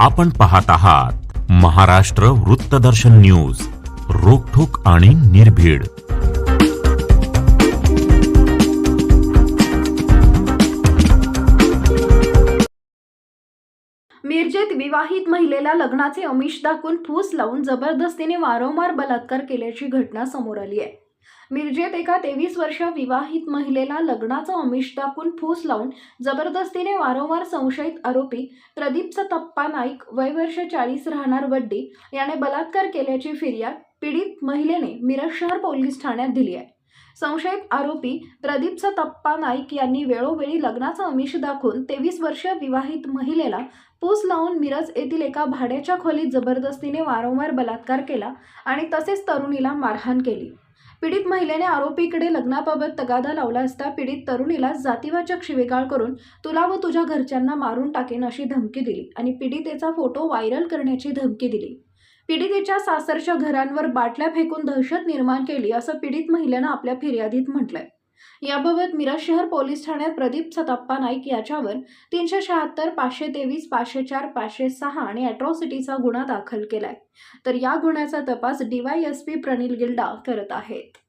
आपण पाहत आहात महाराष्ट्र वृत्तदर्शन न्यूज रोखोक आणि निर्भीड. मिरजेत विवाहित महिलेला लग्नाचे अमिष दाखवून फूस लावून जबरदस्तीने वारंवार बलात्कार केल्याची घटना समोर आली आहे. मिरजेत एका तेवीस वर्ष विवाहित महिलेला लग्नाचं अमिष दाखवून फूस लावून जबरदस्तीने वारंवार संशयित आरोपी प्रदीप सतप्पा नाईक वय वर्ष चाळीस राहणार वड्डी याने बलात्कार केल्याची फिर्याद पीडित महिलेने मिरज शहर पोलीस ठाण्यात दिली आहे. संशयित आरोपी प्रदीप सतप्पा नाईक यांनी वेळोवेळी लग्नाचं अमिष दाखवून तेवीस वर्ष विवाहित महिलेला पूस लावून मिरज येथील एका भाड्याच्या खोलीत जबरदस्तीने वारंवार बलात्कार केला आणि तसेच तरुणीला मारहाण केली. पीडित महिलेने आरोपीकडे लग्नाबाबत तगादा लावला असता पीडित तरुणीला जातीवाचक शिवेगाळ करून तुला व तुझ्या घरच्यांना मारून टाकेन अशी धमकी दिली आणि पीडितेचा फोटो व्हायरल करण्याची धमकी दिली. पीडितेच्या सासरच्या घरांवर बाटल्या फेकून दहशत निर्माण केली असं पीडित महिलेनं आपल्या फिर्यादीत म्हटलंय. याबाबत मिरज शहर पोलीस ठाण्यात प्रदीप सताप्पा नाईक याच्यावर तीनशे शहात्तर पाचशे तेवीस पाचशे चार पाचशे सहा आणि अॅट्रॉसिटीचा गुन्हा दाखल केलाय. तर या गुन्ह्याचा तपास डीवायएसपी प्रणील गिल्डा करत आहेत.